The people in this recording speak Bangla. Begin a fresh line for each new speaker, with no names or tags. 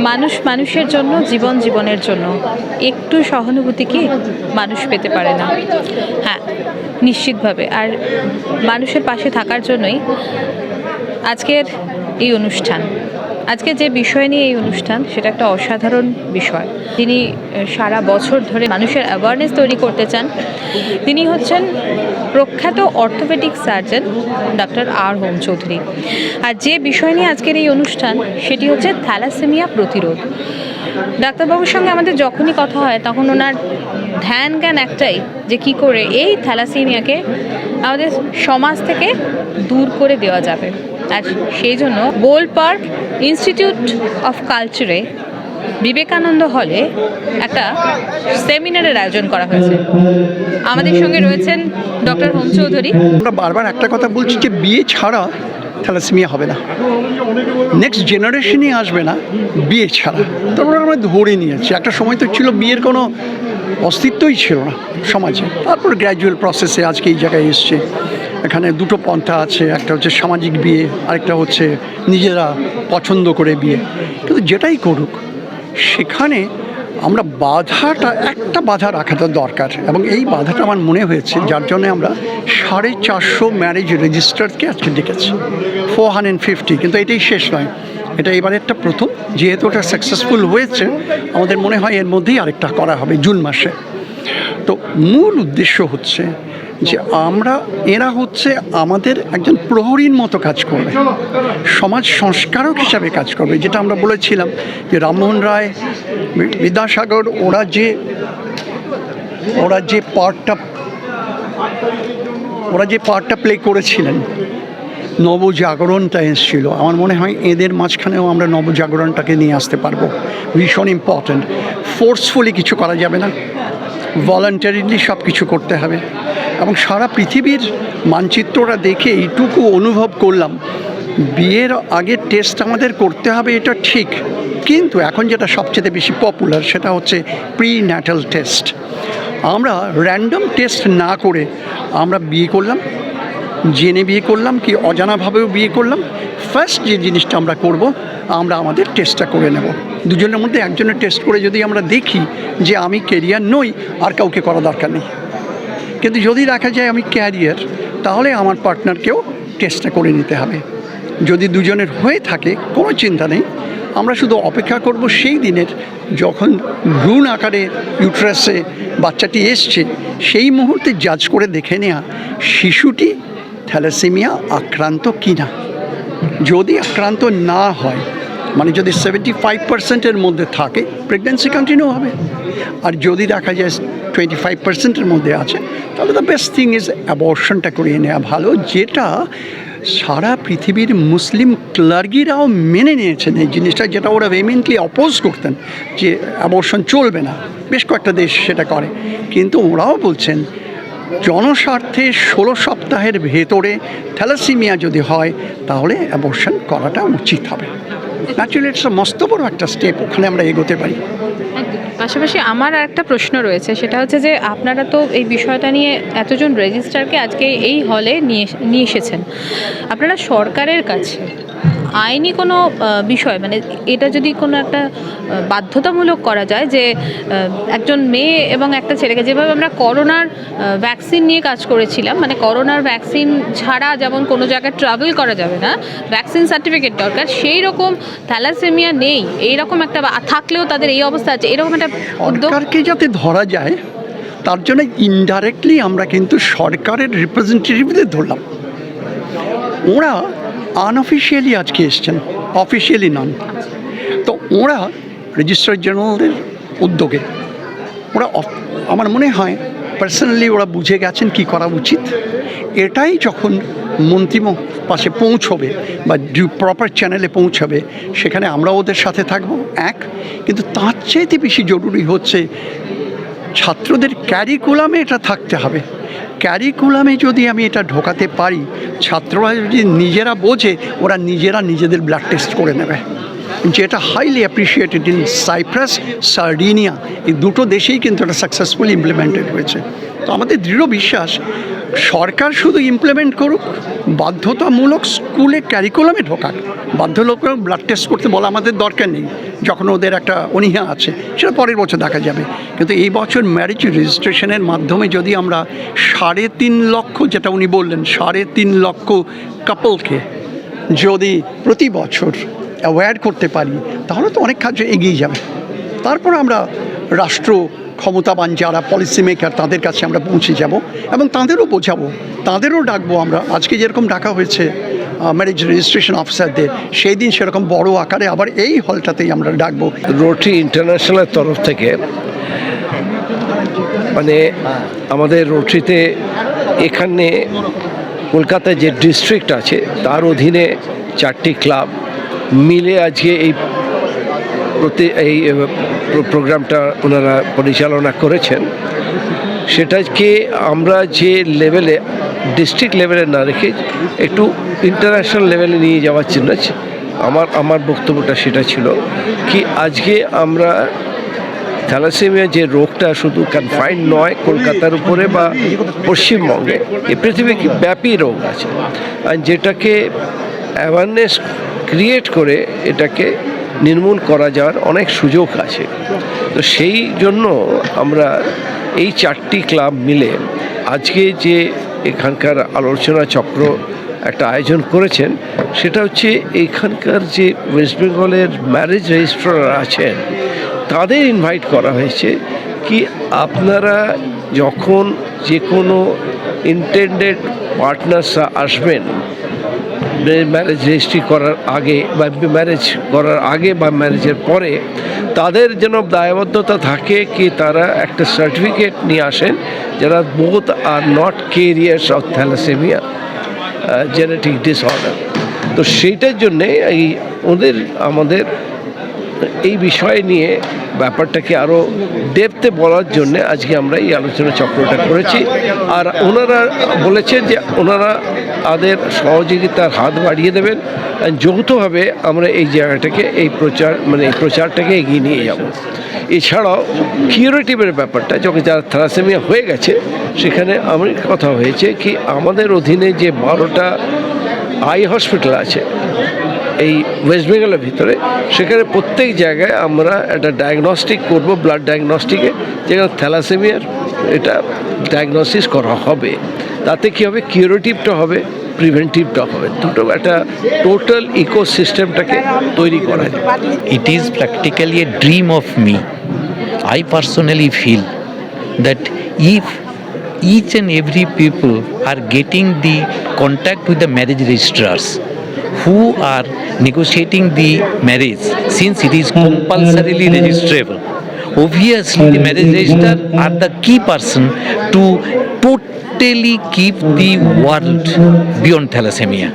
মানুষ মানুষের জন্য, জীবন জীবনের জন্য। একটু সহানুভূতি কি মানুষ পেতে পারে না। হ্যাঁ নিশ্চিতভাবে। আর মানুষের পাশে থাকার জন্যই আজকের এই অনুষ্ঠান। আজকে যে বিষয় নিয়ে এই অনুষ্ঠান, সেটা একটা অসাধারণ বিষয়। তিনি সারা বছর ধরে মানুষের অ্যাওয়ারনেস তৈরি করতে চান। তিনি হচ্ছেন প্রখ্যাত অর্থোপেডিক সার্জন ডক্টর আর হোম চৌধুরী আর যে বিষয় নিয়ে আজকের এই অনুষ্ঠান, সেটি হচ্ছে থ্যালাসেমিয়া প্রতিরোধ। ডাক্তারবাবুর সঙ্গে আমাদের যখনই কথা হয়, তখন ওনার ধ্যান জ্ঞান একটাই, যে কি করে এই থ্যালাসেমিয়াকে আমাদের সমাজ থেকে দূর করে দেওয়া যাবে। আর সেই জন্য গোল পার্ক ইনস্টিটিউট অফ কালচারে বিবেকানন্দ হলে একটা সেমিনারের আয়োজন করা হয়েছে। আমাদের সঙ্গে রয়েছেন ডক্টর হোম চৌধুরী।
আমরা বারবার একটা কথা বলছি যে বিয়ে ছাড়া থ্যালাসেমিয়া হবে না। নেক্সট জেনারেশনই আসবে না, বিয়ে ছাড়া। তারপর আমরা ধরে নিয়েছি। একটা সময় তো ছিল বিয়ের কোনো অস্তিত্বই ছিল না সমাজে। তারপর গ্র্যাজুয়াল প্রসেসে আজকে এই জায়গায় এসছে। এখানে দুটো পন্থা আছে, একটা হচ্ছে সামাজিক বিয়ে, আরেকটা হচ্ছে নিজেরা পছন্দ করে বিয়ে। কিন্তু যেটাই করুক, সেখানে আমরা বাধাটা, একটা বাধা রাখাটা দরকার। এবং এই বাধাটা আমার মনে হয়েছে, যার জন্য আমরা সাড়ে চারশো ম্যারেজ রেজিস্টারকে আজকে ডেকেছি। ফোর হান্ড্রেড ফিফটি কিন্তু এটাই শেষ নয়। এটা এবারেরটা প্রথম, যেহেতু ওটা সাকসেসফুল হয়েছে, আমাদের মনে হয় এর মধ্যেই আরেকটা করা হবে, জুন মাসে। তো মূল উদ্দেশ্য হচ্ছে যে আমরা, এরা হচ্ছে আমাদের একজন প্রহরীর মতো কাজ করবে, সমাজ সংস্কারক হিসাবে কাজ করবে, যেটা আমরা বলেছিলাম যে রামমোহন রায়, বিদ্যাসাগর, ওরা যে ওরা যে পার্টটা ওরা যে পার্টটা প্লে করেছিলেন, নবজাগরণটা এসেছিল। আমার মনে হয় এদের মাঝখানেও আমরা নবজাগরণটাকে নিয়ে আসতে পারব। ভীষণ ইম্পর্ট্যান্ট ফোর্সফুলি কিছু করা যাবে না। ভলান্টারিলি সব কিছু করতে হবে। এবং সারা পৃথিবীর মানচিত্রটা দেখে এইটুকু অনুভব করলাম, বিয়ের আগে টেস্ট আমাদের করতে হবে এটা ঠিক। কিন্তু এখন যেটা সবচেয়ে বেশি পপুলার সেটা হচ্ছে প্রি ন্যাটাল টেস্ট আমরা র্যান্ডম টেস্ট না করে আমরা বিয়ে করলাম, জেনে বিয়ে করলাম কি অজানাভাবেও বিয়ে করলাম ফার্স্ট যে জিনিসটা আমরা করব, আমরা আমাদের টেস্টটা করে নেব। দুজনের মধ্যে একজনের টেস্ট করে যদি আমরা দেখি যে আমি কেরিয়ার নই, আর কাউকে করা দরকার নেই। কিন্তু যদি দেখা যায় আমি ক্যারিয়ার, তাহলে আমার পার্টনারকেও টেস্টটা করে নিতে হবে। যদি দুজনের হয়ে থাকে, কোনো চিন্তা নেই। আমরা শুধু অপেক্ষা করব সেই দিনের যখন ভ্রূণ আকারে ইউট্রাসে বাচ্চাটি এসছে, সেই মুহূর্তে জাজ করে দেখে নেওয়া শিশুটি থ্যালাসেমিয়া আক্রান্ত কিনা। যদি আক্রান্ত না হয় মানে যদি সেভেন্টি ফাইভ পার্সেন্টের মধ্যে থাকে প্রেগনেন্সি কন্টিনিউ হবে। আর যদি দেখা যায় টোয়েন্টি ফাইভ পার্সেন্টের মধ্যে আছে, তাহলে দ্য বেস্ট থিং ইজ অ্যাবর্শনটা করিয়ে নেওয়া ভালো, যেটা সারা পৃথিবীর মুসলিম ক্লার্গিরাও মেনে নিয়েছেন এই জিনিসটা, যেটা ওরা ভেমেন্টলি অপোজ করতেন যে অ্যাবর্শন চলবে না। বেশ কয়েকটা দেশ সেটা করে। কিন্তু ওরাও বলছেন জনস্বার্থে ষোলো সপ্তাহের ভেতরে থ্যালাসিমিয়া যদি হয়, তাহলে অ্যাবর্শন করাটা উচিত হবে। ন্যাচুরালি ইটস মস্ত বড় একটা স্টেপ ওখানে আমরা এগোতে পারি।
পাশাপাশি আমার আর একটা প্রশ্ন রয়েছে, সেটা হচ্ছে যে আপনারা তো এই বিষয়টা নিয়ে এতজন রেজিস্ট্রারকে আজকে এই হলে নিয়ে নিয়ে এসেছেন। আপনারা সরকারের কাছে আইনি কোনো বিষয় মানে এটা যদি কোনো একটা বাধ্যতামূলক করা যায় যে একজন মেয়ে এবং একটা ছেলেকে, যেভাবে আমরা করোনার ভ্যাকসিন নিয়ে কাজ করেছিলাম মানে করোনার ভ্যাকসিন ছাড়া যেমন কোনো জায়গায় ট্রাভেল করা যাবে না ভ্যাকসিন সার্টিফিকেট দরকার, সেই রকম থ্যালাসেমিয়া নেই এই রকম একটা থাকলেও তাদের এই অবস্থা আছে, এরকম একটা উদ্যোগ
সরকারকে যাতে ধরা যায়, তার জন্য ইনডাইরেক্টলি আমরা কিন্তু সরকারের রিপ্রেজেন্টেটিভদের ধরলাম। ওরা আনঅফিসিয়ালি আজকে এসছেন অফিসিয়ালি নন। তো ওরা রেজিস্ট্রার জেনারেলদের উদ্যোগে, ওরা আমার মনে হয় পার্সোনালি ওরা বুঝে গেছেন কি করা উচিত। এটাই যখন মন্ত্রী পাশে পৌঁছবে বা ডিউ প্রপার চ্যানেলে পৌঁছাবে, সেখানে আমরা ওদের সাথে থাকব, এক। কিন্তু তার চাইতে বেশি জরুরি হচ্ছে ছাত্রদের ক্যারিকুলামে এটা থাকতে হবে। ক্যারিকুলামে যদি আমি এটা ঢোকাতে পারি, ছাত্ররা যদি নিজেরা বোঝে, ওরা নিজেরা নিজেদের ব্লাড টেস্ট করে নেবে। যেটা highly appreciated in Cyprus Sardinia এই দুটো দেশেই কিন্তু এটা সাকসেসফুলি ইমপ্লিমেন্টেড হয়েছে। তো আমাদের দৃঢ় বিশ্বাস সরকার শুধু ইমপ্লিমেন্ট করুক, বাধ্যতামূলক স্কুলে ক্যারিকুলামে ঢোকাক। বাধ্যলোক ব্লাড টেস্ট করতে বলা আমাদের দরকার নেই। যখন ওদের একটা অনীহা আছে, সেটা পরের বছর দেখা যাবে। কিন্তু এই বছর ম্যারেজ রেজিস্ট্রেশনের মাধ্যমে যদি আমরা সাড়ে তিন লক্ষ, যেটা উনি বললেন, সাড়ে তিন লক্ষ কাপলকে যদি প্রতি বছর অ্যাওয়্যার করতে পারি, তাহলে তো অনেক কাজ এগিয়ে যাবে। তারপর আমরা রাষ্ট্র ক্ষমতাবান যারা পলিসি মেকার তাদের কাছে আমরা পৌঁছে যাব এবং তাদেরও বোঝাবো, তাদেরও ডাকবো আমরা। আজকে যেরকম ডাকা হয়েছে ম্যারেজ রেজিস্ট্রেশন অফিসারদের সেই দিন সেরকম বড় আকারে আবার এই হলটাতেই আমরা ডাকবো।
রোটি ইন্টারন্যাশনালের তরফ থেকে মানে আমাদের রোটরিতে এখানে কলকাতায় যে ডিস্ট্রিক্ট আছে, তার অধীনে চারটি ক্লাব মিলে আজকে এই প্রতি এই প্রোগ্রামটা ওনারা পরিচালনা করেছেন সেটাকে আমরা যে লেভেলে, ডিস্ট্রিক্ট লেভেলে না রেখে একটু ইন্টারন্যাশনাল লেভেলে নিয়ে যাওয়ার জন্য, আমার আমার বক্তব্যটা সেটা ছিল কি আজকে আমরা থ্যালাসেমিয়া যে রোগটা শুধু কনফাইন্ড নয়, কলকাতার উপরে বা পশ্চিমবঙ্গে, এ পৃথিবী ব্যাপী রোগ আছে। আর যেটাকে অ্যাওয়ারনেস ক্রিয়েট করে এটাকে নির্মূল করা যাওয়ার অনেক সুযোগ আছে। তো সেই জন্য আমরা এই চারটি ক্লাব মিলে আজকে যে এখানকার আলোচনা চক্র একটা আয়োজন করেছেন, সেটা হচ্ছে এখানকার যে ওয়েস্ট বেঙ্গলের ম্যারেজ রেজিস্ট্রার আছেন, তাদের ইনভাইট করা হয়েছে কি আপনারা যখন যে কোনো ইন্টেন্ডেড পার্টনার্সরা আসবেন ম্যারেজ রেজিস্ট্রি করার আগে বা ম্যারেজ করার আগে বা ম্যারেজের পরে তাদের যেন দায়বদ্ধতা থাকে কি তারা একটা সার্টিফিকেট নিয়ে আসেন যারা both are not carriers of thalassemia genetic disorder তো সেইটার জন্যে এই ওদের, আমাদের এই বিষয় নিয়ে ব্যাপারটাকে আরও ডেপতে বলার জন্য আজকে আমরা এই আলোচনা চক্রটা করেছি। আর ওনারা বলেছেন যে ওনারা তাদের সহযোগিতার হাত বাড়িয়ে দেবেন। যৌথভাবে আমরা এই জায়গাটাকে, এই প্রচার মানে এই প্রচারটাকে এগিয়ে নিয়ে যাব। এছাড়াও কিউরেটিভের ব্যাপারটা, যখন যারা থ্যালাসেমিয়া হয়ে গেছে, সেখানে আমার কথা হয়েছে কি, আমাদের অধীনে যে বারোটা আই হসপিটাল আছে এই ওয়েস্ট বেঙ্গলের ভিতরে, সেখানে প্রত্যেক জায়গায় আমরা একটা ডায়াগনস্টিক করব ব্লাড ডায়াগনস্টিকে যেখানে থ্যালাসেমিয়ার এটা ডায়াগনোসিস করা হবে। তাতে কী হবে? কিউরেটিভটা হবে প্রিভেন্টিভটা হবে। দুটো একটা টোটাল ইকোসিস্টেমটাকে তৈরি করা যায়।
It is practically a dream of me. I personally feel that if each and every people are getting the contact with the marriage registrars who are negotiating the marriage since it is compulsorily registrable obviously the marriage registrar are the key person to totally keep the world beyond thalassemia